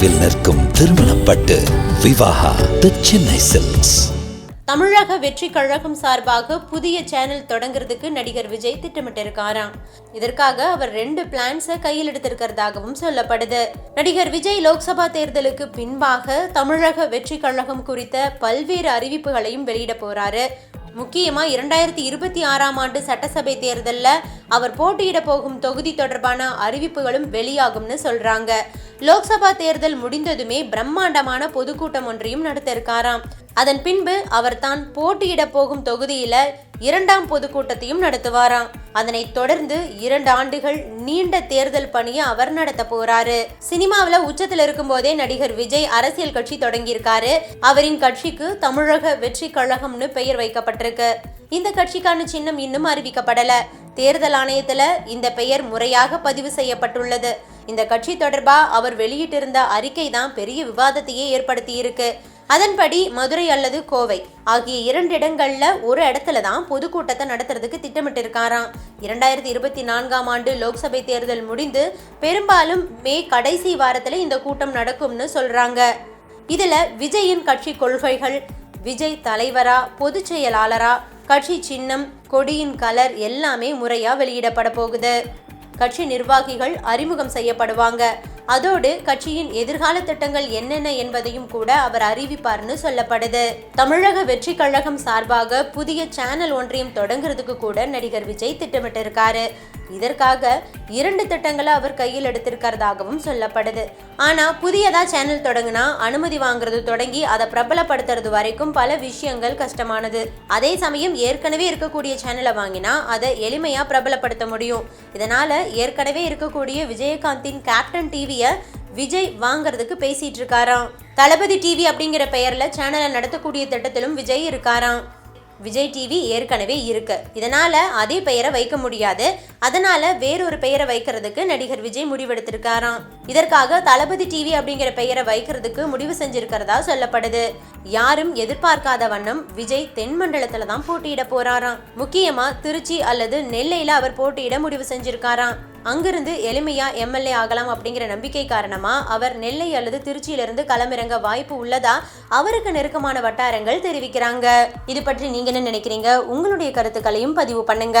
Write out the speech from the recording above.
நினைவில் நிற்கும் திருமணப்பட்டு விவாகா தி சென்னை சில்க்ஸ் தமிழக வெற்றி கழகம் சார்பாக புதிய சேனல் தொடங்குறதுக்கு நடிகர் விஜய் திட்டமிட்டிருக்காராம் இதற்காக அவர் ரெண்டு பிளான்ஸை கையில் எடுத்திருக்கிறதாகவும் சொல்லப்படுது. நடிகர் விஜய் லோக்சபா தேர்தலுக்கு பின்பாக தமிழக வெற்றி கழகம் குறித்த பல்வேறு அறிவிப்புகளையும் வெளியிட போறாரு. முக்கியமா இரண்டாயிரத்தி இருபத்தி ஆறாம் ஆண்டு சட்டசபை தேர்தலில் அவர் போட்டியிட போகும் தொகுதி தொடர்பான அறிவிப்புகளும் வெளியாகும்னு சொல்றாங்க. லோக்சபா தேர்தல் முடிந்ததுமே பிரம்மாண்டமான பொதுக்கூட்டம் ஒன்றையும் நடத்த இருக்காராம் அதன் பின்பு அவர் தான் போட்டியிட போகும் தொகுதியில இரண்டாம் பொதுக்கூட்டத்தையும் நடத்துவாராம். அதனை தொடர்ந்து இரண்டு ஆண்டுகள் நீண்ட தேர்தல் பணியை அவர் நடத்த போறாரு. சினிமாவில் உச்சத்தில் இருக்கும் போதே நடிகர் விஜய் அரசியல் கட்சி தொடங்கியிருக்காரு. அவரின் கட்சிக்கு தமிழக வெற்றி கழகம்னு பெயர் வைக்கப்பட்டிருக்கு. இந்த கட்சிக்கான சின்னம் இன்னும் அறிவிக்கப்படல. தேர்தல் ஆணையத்துல இந்த பெயர் முறையாக பதிவு செய்யப்பட்டுள்ளது. இந்த கட்சி தொடர்பா அவர் வெளியிட்டிருந்த அறிக்கை தான் பெரிய விவாதத்தையே ஏற்படுத்தி இருக்கு அதன்படி மதுரை அல்லது கோவை ஆகிய இரண்டு இடங்கள்ல ஒரு இடத்துல தான் பொதுக்கூட்டத்தை நடத்துறதுக்கு திட்டமிட்டு இருக்காராம் இரண்டாயிரத்தி இருபத்தி நான்காம் ஆண்டு லோக்சபை தேர்தல் முடிந்து பெரும்பாலும் மே கடைசி வாரத்துல இந்த கூட்டம் நடக்கும்னு சொல்றாங்க. இதுல விஜயின் கட்சி கொள்கைகள் விஜய் தலைவரா பொதுச் செயலாளரா கட்சி சின்னம் கொடியின் கலர் எல்லாமே முறையா வெளியிடப்பட போகுது. கட்சி நிர்வாகிகள் அறிமுகம் செய்யப்படுவாங்க. அதோடு கட்சியின் எதிர்கால திட்டங்கள் என்னென்ன என்பதையும் கூட அவர் அறிவிப்பார்னு சொல்லப்படுது. தமிழக வெற்றி கழகம் சார்பாக புதிய சேனல் ஒன்றையும் தொடங்குறதுக்கு கூட நடிகர் விஜய் திட்டமிட்டிருக்காரு. இதற்காக இரண்டு திட்டங்களை அவர் கையில் எடுத்திருக்கிறதாகவும் சொல்லப்படுது. ஆனா புதியதா சேனல் தொடங்கினா அனுமதி வாங்குறது தொடங்கி அதை பிரபலப்படுத்துறது வரைக்கும் பல விஷயங்கள் கஷ்டமானது. அதே சமயம் ஏற்கனவே இருக்கக்கூடிய சேனலை வாங்கினா அதை எளிமையா பிரபலப்படுத்த முடியும். இதனால ஏற்கனவே இருக்கக்கூடிய விஜயகாந்தின் கேப்டன் டிவி டிவியை விஜய் வாங்குறதுக்கு பேசிட்டு இருக்காராம் தளபதி டிவி அப்படிங்கிற பெயர்ல சேனலை நடத்தக்கூடிய திட்டத்திலும் விஜய் இருக்காராம். விஜய் டிவி ஏற்கனவே இருக்கு. இதனால அதே பெயரை வைக்க முடியாது. அதனால வேறொரு பெயரை வைக்கிறதுக்கு நடிகர் விஜய் முடிவெடுத்திருக்காராம். இதற்காக தளபதி டிவி அப்படிங்கிற பெயரை வைக்கிறதுக்கு முடிவு செஞ்சிருக்கிறதா சொல்லப்படுது. யாரும் எதிர்பார்க்காத வண்ணம் விஜய் தென்மண்டலத்துல தான் போட்டியிட போறாராம். முக்கியமா திருச்சி அல்லது நெல்லையில அவர் போட்டியிட முடிவு செஞ்சிருக்காராம். அங்கிருந்து எளிமையா எம்எல்ஏ ஆகலாம் அப்படிங்கிற நம்பிக்கை காரணமா அவர் நெல்லை அல்லது திருச்சியிலிருந்து களமிறங்க வாய்ப்பு உள்ளதா அவருக்கு நெருக்கமான வட்டாரங்கள் தெரிவிக்கிறாங்க. இது பற்றி நீங்க என்ன நினைக்கிறீங்க? உங்களுடைய கருத்துக்களையும் பதிவு பண்ணுங்க.